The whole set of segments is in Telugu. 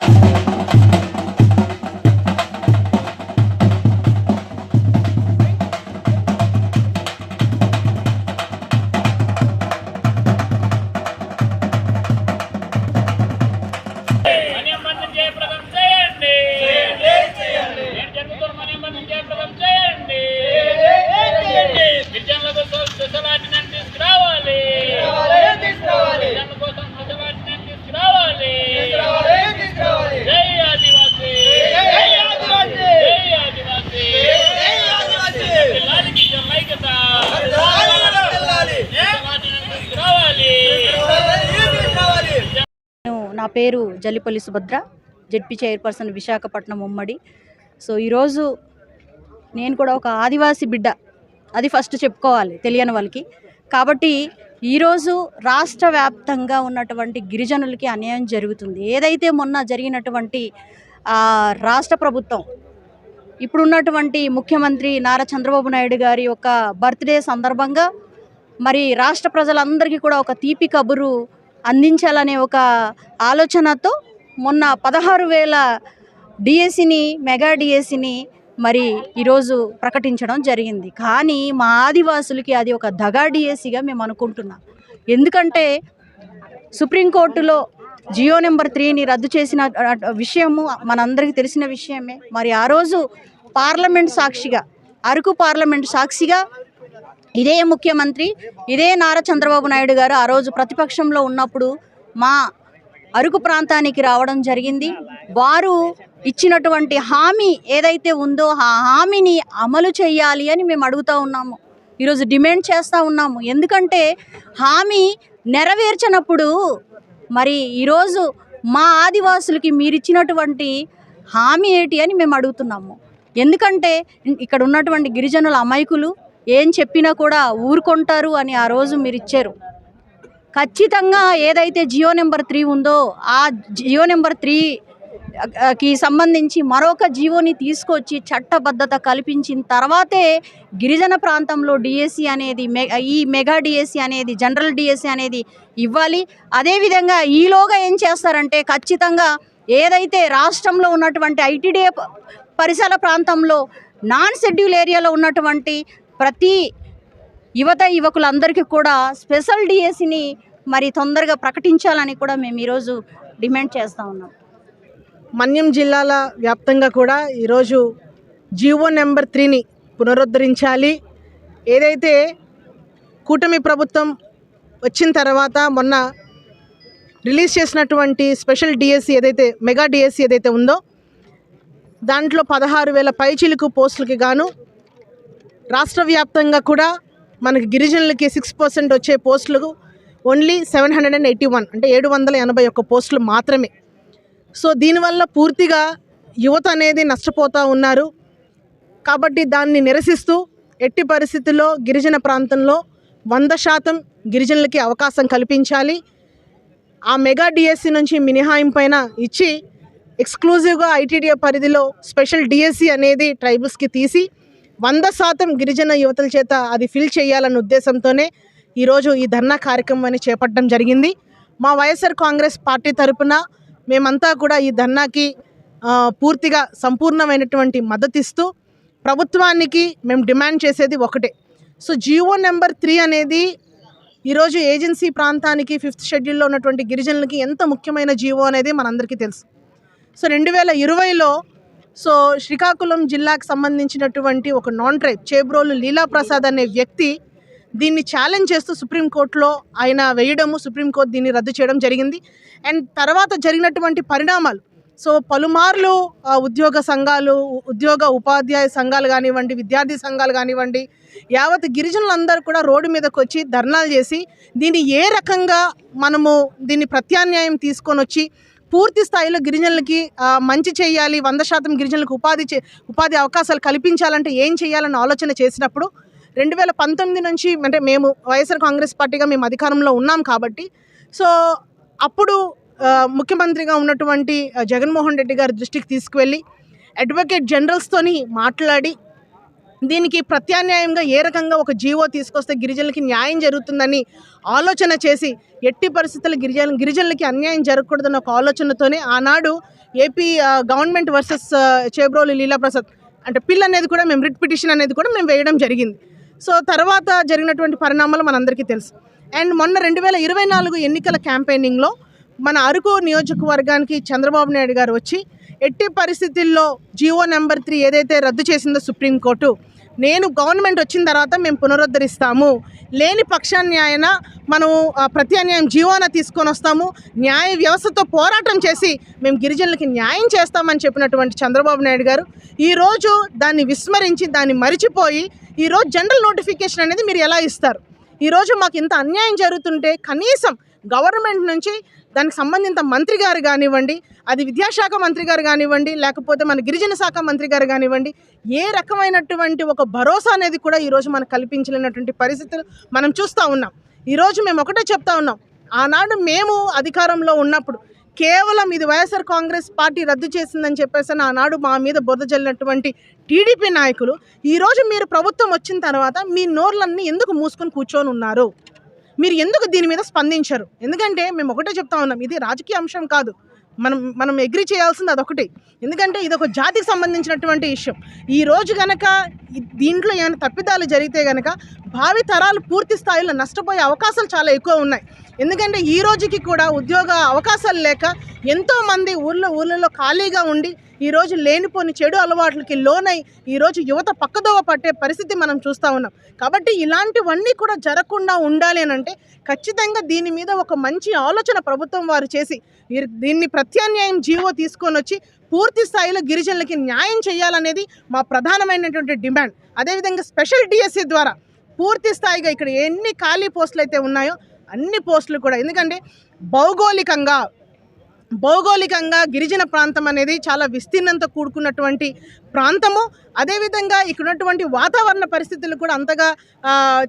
చేయాలి పేరు జల్లిపల్లి సుభద్ర జెడ్పీ చైర్పర్సన్ విశాఖపట్నం ఉమ్మడి. సో ఈరోజు నేను కూడా ఒక ఆదివాసీ బిడ్డ. అది ఫస్ట్ చెప్పుకోవాలి తెలియని వాళ్ళకి. కాబట్టి ఈరోజు రాష్ట్ర వ్యాప్తంగా ఉన్నటువంటి గిరిజనులకి అన్యాయం జరుగుతుంది. ఏదైతే మొన్న జరిగినటువంటి రాష్ట్ర ప్రభుత్వం ఇప్పుడున్నటువంటి ముఖ్యమంత్రి నారా చంద్రబాబు నాయుడు గారి యొక్క బర్త్డే సందర్భంగా మరి రాష్ట్ర ప్రజలందరికీ కూడా ఒక తీపి కబురు అందించాలనే ఒక ఆలోచనతో మొన్న పదహారు వేల డిఎస్సిని మెగా డిఎస్సిని మరి ఈరోజు ప్రకటించడం జరిగింది. కానీ మా ఆదివాసులకి అది ఒక దగా డిఎస్సిగా మేము అనుకుంటున్నాం. ఎందుకంటే సుప్రీంకోర్టులో జియో నెంబర్ త్రీని రద్దు చేసిన విషయము మనందరికీ తెలిసిన విషయమే. మరి ఆ రోజు పార్లమెంట్ సాక్షిగా అరకు పార్లమెంట్ సాక్షిగా ఇదే ముఖ్యమంత్రి ఇదే నారా చంద్రబాబు నాయుడు గారు ఆ రోజు ప్రతిపక్షంలో ఉన్నప్పుడు మా అరకు ప్రాంతానికి రావడం జరిగింది. వారు ఇచ్చినటువంటి హామీ ఏదైతే ఉందో ఆ హామీని అమలు చేయాలి అని మేము అడుగుతూ ఉన్నాము. ఈరోజు డిమాండ్ చేస్తూ ఉన్నాము. ఎందుకంటే హామీ నెరవేర్చినప్పుడు మరి ఈరోజు మా ఆదివాసులకి మీరిచ్చినటువంటి హామీ ఏంటి అని మేము అడుగుతున్నాము. ఎందుకంటే ఇక్కడ ఉన్నటువంటి గిరిజనుల అమాయకులు ఏం చెప్పినా కూడా ఊరుకుంటారు అని ఆ రోజు మీరు ఇచ్చారు ఖచ్చితంగా ఏదైతే జియో నెంబర్ త్రీ ఉందో ఆ జియో నెంబర్ త్రీ కి సంబంధించి మరొక జీవోని తీసుకొచ్చి చట్టబద్ధత కల్పించిన తర్వాతే గిరిజన ప్రాంతంలో డిఎస్సి అనేది మె ఈ మెగా డిఎస్సి అనేది జనరల్ డిఎస్సి అనేది ఇవ్వాలి. అదేవిధంగా ఈలోగా ఏం చేస్తారంటే ఖచ్చితంగా ఏదైతే రాష్ట్రంలో ఉన్నటువంటి ఐటీడీఏ పరిసర ప్రాంతంలో నాన్ షెడ్యూల్ ఏరియాలో ఉన్నటువంటి ప్రతి యువత యువకులందరికీ కూడా స్పెషల్ డిఎస్సిని మరి తొందరగా ప్రకటించాలని కూడా మేము ఈరోజు డిమాండ్ చేస్తూ ఉన్నాం. మన్యం జిల్లాల వ్యాప్తంగా కూడా ఈరోజు జీవో నెంబర్ త్రీని పునరుద్ధరించాలి. ఏదైతే కూటమి ప్రభుత్వం వచ్చిన తర్వాత మొన్న రిలీజ్ చేసినటువంటి స్పెషల్ డిఎస్సి ఏదైతే మెగా డిఎస్సి ఏదైతే ఉందో దాంట్లో పదహారు వేల పైచిలుకు పోస్టులకి గాను రాష్ట్ర వ్యాప్తంగా కూడా మనకి గిరిజనులకి సిక్స్ పర్సెంట్ వచ్చే పోస్టులు only seven hundred and eighty one అంటే ఏడు వందల ఎనభై ఒక్క పోస్టులు మాత్రమే. సో దీనివల్ల పూర్తిగా యువత అనేది నష్టపోతూ ఉన్నారు. కాబట్టి దాన్ని నిరసిస్తూ ఎట్టి పరిస్థితుల్లో గిరిజన ప్రాంతంలో వంద శాతం గిరిజనులకి అవకాశం కల్పించాలి. ఆ మెగా డిఎస్సి నుంచి మినహాయింపైన ఇచ్చి ఎక్స్క్లూజివ్గా ఐటీడీఏ పరిధిలో స్పెషల్ డిఎస్సి అనేది ట్రైబల్స్కి తీసి వంద శాతం గిరిజన యువతల చేత అది ఫిల్ చేయాలన్న ఉద్దేశంతోనే ఈరోజు ఈ ధర్నా కార్యక్రమాన్ని చేపట్టడం జరిగింది. మా వైఎస్ఆర్ కాంగ్రెస్ పార్టీ తరపున మేమంతా కూడా ఈ ధర్నాకి పూర్తిగా సంపూర్ణమైనటువంటి మద్దతు ఇస్తూ ప్రభుత్వానికి మేము డిమాండ్ చేసేది ఒకటే. సో జియో నెంబర్ త్రీ అనేది ఈరోజు ఏజెన్సీ ప్రాంతానికి ఫిఫ్త్ షెడ్యూల్లో ఉన్నటువంటి గిరిజనులకి ఎంత ముఖ్యమైన జీవో అనేది మనందరికీ తెలుసు. సో రెండు వేల ఇరవైలో సో శ్రీకాకుళం జిల్లాకు సంబంధించినటువంటి ఒక నాన్ ట్రైబ్ చేబ్రోలు లీలాప్రసాద్ అనే వ్యక్తి దీన్ని ఛాలెంజ్ చేస్తూ సుప్రీంకోర్టులో ఆయన వేయడము సుప్రీంకోర్టు దీన్ని రద్దు చేయడం జరిగింది. అండ్ తర్వాత జరిగినటువంటి పరిణామాలు. సో పలుమార్లు ఉద్యోగ సంఘాలు ఉద్యోగ ఉపాధ్యాయ సంఘాలు కానివ్వండి విద్యార్థి సంఘాలు కానివ్వండి యావత్ గిరిజనులందరూ కూడా రోడ్డు మీదకి వచ్చి ధర్నాలు చేసి దీన్ని ఏ రకంగా మనము దీన్ని ప్రత్యామ్నాయం తీసుకొని వచ్చి పూర్తి స్థాయిలో గిరిజనులకి మంచి చేయాలి వంద శాతం గిరిజనులకు ఉపాధి ఉపాధి అవకాశాలు కల్పించాలంటే ఏం చేయాలన్న ఆలోచన చేసినప్పుడు రెండు వేల పంతొమ్మిది నుంచి అంటే మేము వైఎస్ఆర్ కాంగ్రెస్ పార్టీగా మేము అధికారంలో ఉన్నాం కాబట్టి సో అప్పుడు ముఖ్యమంత్రిగా ఉన్నటువంటి జగన్మోహన్ రెడ్డి గారి దృష్టికి తీసుకువెళ్ళి అడ్వకేట్ జనరల్స్తోని మాట్లాడి దీనికి ప్రత్యామ్నాయంగా ఏ రకంగా ఒక జీవో తీసుకొస్తే గిరిజనులకి న్యాయం జరుగుతుందని ఆలోచన చేసి ఎట్టి పరిస్థితుల్లో గిరిజన గిరిజనులకి అన్యాయం జరగకూడదన్న ఒక ఆలోచనతోనే ఆనాడు AP government versus Chebrolu Leelaprasad అంటే పిల్ అనేది కూడా మేము రిట్ పిటిషన్ అనేది కూడా మేము వేయడం జరిగింది. సో తర్వాత జరిగినటువంటి పరిణామాలు మనందరికీ తెలుసు. అండ్ మొన్న రెండు వేల ఇరవై నాలుగు ఎన్నికల క్యాంపెయినింగ్లో మన అరకు నియోజకవర్గానికి చంద్రబాబు నాయుడు గారు వచ్చి ఎట్టి పరిస్థితుల్లో జియో నెంబర్ త్రీ ఏదైతే రద్దు చేసిందో సుప్రీంకోర్టు నేను గవర్నమెంట్ వచ్చిన తర్వాత మేము పునరుద్ధరిస్తాము. లేని పక్షాన్యాయన మనం ఆ, ప్రత్యామ్నాయం జీవోన తీసుకొని వస్తాము. న్యాయ వ్యవస్థతో పోరాటం చేసి మేము గిరిజనులకి న్యాయం చేస్తామని చెప్పినటువంటి చంద్రబాబు నాయుడు గారు ఈరోజు దాన్ని విస్మరించి దాన్ని మరిచిపోయి ఈరోజు జనరల్ నోటిఫికేషన్ అనేది మీరు ఎలా ఇస్తారు? ఈరోజు మాకు ఇంత అన్యాయం జరుగుతుంటే కనీసం గవర్నమెంట్ నుంచి దానికి సంబంధిత మంత్రి గారు కానివ్వండి అది విద్యాశాఖ మంత్రి గారు కానివ్వండి లేకపోతే మన గిరిజన శాఖ మంత్రి గారు కానివ్వండి ఏ రకమైనటువంటి ఒక భరోసా అనేది కూడా ఈరోజు మనకు కల్పించలేనటువంటి పరిస్థితులు మనం చూస్తూ ఉన్నాం. ఈరోజు మేము ఒకటే చెప్తా ఉన్నాం. ఆనాడు మేము అధికారంలో ఉన్నప్పుడు కేవలం ఇది వైఎస్ఆర్ కాంగ్రెస్ పార్టీ రద్దు చేసిందని చెప్పేసి ఆనాడు మా మీద బురద జల్లినటువంటి టీడీపీ నాయకులు ఈరోజు మీరు ప్రభుత్వం వచ్చిన తర్వాత మీ నోర్లన్నీ ఎందుకు మూసుకొని కూర్చొని ఉన్నారు? మీరు ఎందుకు దీని మీద స్పందించరు? ఎందుకంటే మేము ఒకటే చెప్తా ఉన్నాం ఇది రాజకీయ అంశం కాదు. మనం మనం ఎగ్రి చేయాల్సింది అదొకటి. ఎందుకంటే ఇది ఒక జాతికి సంబంధించినటువంటి విషయం. ఈ రోజు కనుక దీంట్లో ఏమైనా తప్పిదాలు జరిగితే కనుక భావి తరాలు పూర్తి స్థాయిలో నష్టపోయే అవకాశాలు చాలా ఎక్కువ ఉన్నాయి. ఎందుకంటే ఈ రోజుకి కూడా ఉద్యోగ అవకాశాలు లేక ఎంతోమంది ఊళ్ళో ఊళ్ళలో ఖాళీగా ఉండి ఈరోజు లేనిపోని చెడు అలవాట్లకి లోనై ఈరోజు యువత పక్కదోవ పట్టే పరిస్థితి మనం చూస్తూ ఉన్నాం. కాబట్టి ఇలాంటివన్నీ కూడా జరగకుండా ఉండాలి అని అంటే ఖచ్చితంగా దీని మీద ఒక మంచి ఆలోచన ప్రభుత్వం వారు చేసి దీన్ని ప్రత్యామ్నాయం జీవో తీసుకొని వచ్చి పూర్తి స్థాయిలో గిరిజనులకి న్యాయం చేయాలనేది మా ప్రధానమైనటువంటి డిమాండ్. అదేవిధంగా స్పెషల్ డిఎస్సి ద్వారా పూర్తి స్థాయిగా ఇక్కడ ఎన్ని ఖాళీ పోస్టులు అయితే ఉన్నాయో అన్ని పోస్టులు కూడా. ఎందుకంటే భౌగోళికంగా భౌగోళికంగా గిరిజన ప్రాంతం అనేది చాలా విస్తీర్ణంతో కూడుకున్నటువంటి ప్రాంతము. అదేవిధంగా ఇక్కడ ఉన్నటువంటి వాతావరణ పరిస్థితులు కూడా అంతగా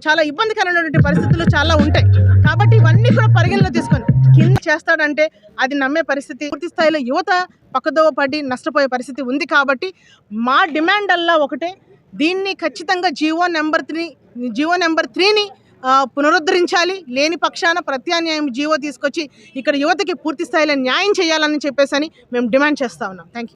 చాలా ఇబ్బందికరమైనటువంటి పరిస్థితులు చాలా ఉంటాయి. కాబట్టి ఇవన్నీ కూడా పరిగణలో తీసుకొని కింద చేస్తాడంటే అది నమ్మే పరిస్థితి. పూర్తి స్థాయిలో యువత పక్కదోవ పడి నష్టపోయే పరిస్థితి ఉంది కాబట్టి మా డిమాండ్ అల్లా ఒకటే. దీన్ని ఖచ్చితంగా GO number three GO number త్రీని పునరుద్ధరించాలి లేని పక్షాన ప్రత్యామ్నాయం జీవో తీసుకొచ్చి ఇక్కడ యువతకి పూర్తి స్థాయిలో న్యాయం చేయాలని చెప్పేసి అని మేము డిమాండ్ చేస్తా ఉన్నాం. Thank you